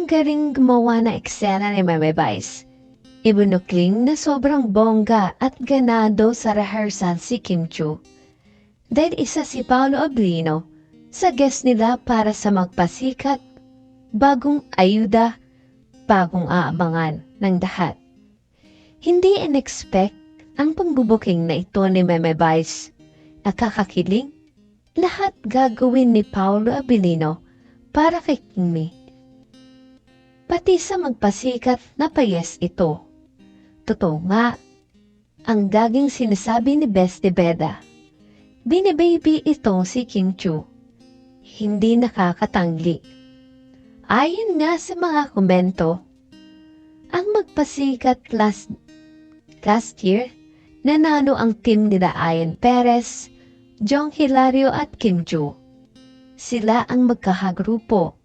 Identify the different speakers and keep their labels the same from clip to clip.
Speaker 1: Ang galing gumawa na eksena ni Meme Vice. Ibunukling na sobrang bongga at ganado sa rehearsal si Kim Chu. Dahil isa si Paolo Ablino sa guest nila para sa magpasikat, bagong ayuda, bagong aabangan ng lahat. Hindi in-expect ang pangbubuking na ito ni Meme Vice. Nakakakiling, lahat gagawin ni Paolo Abilino para kay Kimi. Pati sa magpasikat na payes ito. Totoo nga, ang daging sinasabi ni Beste Beda. Binibaby ito si Kim Chu. Hindi nakakatanggi. Ayon nga sa mga komento, ang magpasikat last, last year, nanalo ang team nila Ayan Perez, Jong Hilario at Kim Chu. Sila ang magkahagrupo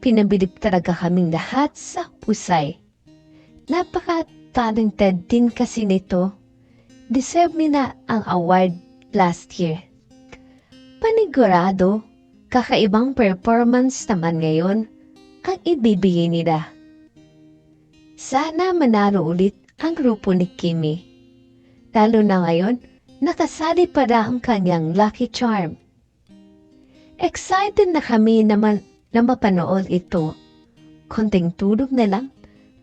Speaker 1: pinabilib talaga kaming lahat sa pusay. Napaka-talented din kasi nito. Deserve nila ang award last year. Panigurado, kakaibang performance naman ngayon ang ibibigay nila. Sana manalo ulit ang grupo ni Kimi. Lalo na ngayon, nakasali pa na ang kanyang lucky charm. Excited na kami naman na mapanood ito. Konting tulog na lang,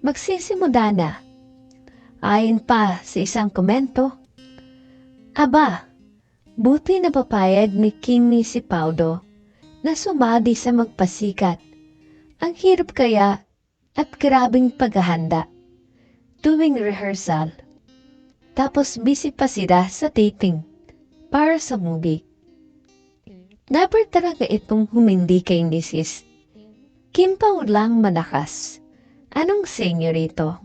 Speaker 1: magsisimula na. Ayon pa sa isang komento, Aba, buti na papayag ni Kimi si Paudo na sumadi sa magpasikat. Ang hirap kaya at grabing paghahanda. Tuwing rehearsal. Tapos busy pa sila sa taping para sa movie. Never talaga itong humindi kay Mrs. Kim Pao lang malakas. Anong senyo rito?